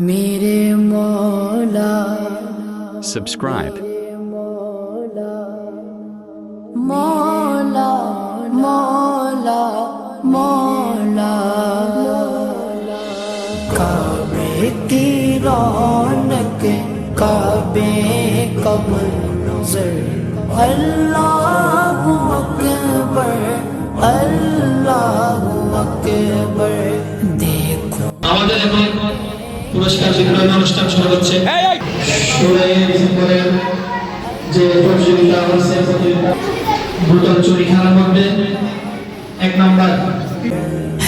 میرے مولا سبسکرائب مولا مولا مولا کعبے کی رونق کعبے کب نظر اللہ اکبر اللہ اکبر دیکھو۔ পুরস্কার বিতরণ অনুষ্ঠান শুরু হচ্ছে। যে প্রতিযোগিতা হচ্ছে প্রতিযোগিতা চুরি খেলার মধ্যে এক নম্বর।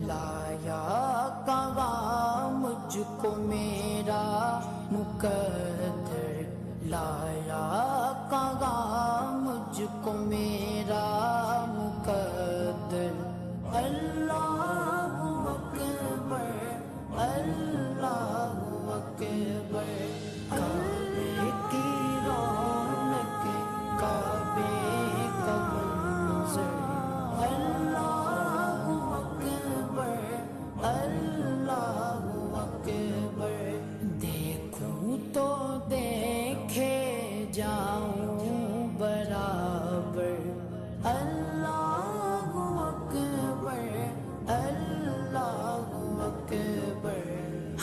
لایا کہاں مجھ کو میرا مقدر لایا کہاں مجھ کو میرا مقدر۔ اللہ جاؤں برابر۔ اللہ اکبر اللہ اکبر۔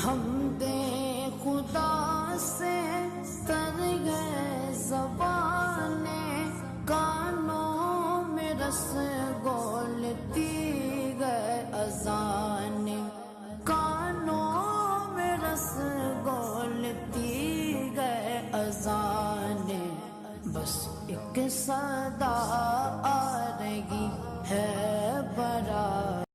ہم دے خدا سے کر گئے زبانیں کانوں میں رس گولتی گئے اذان ایک صدا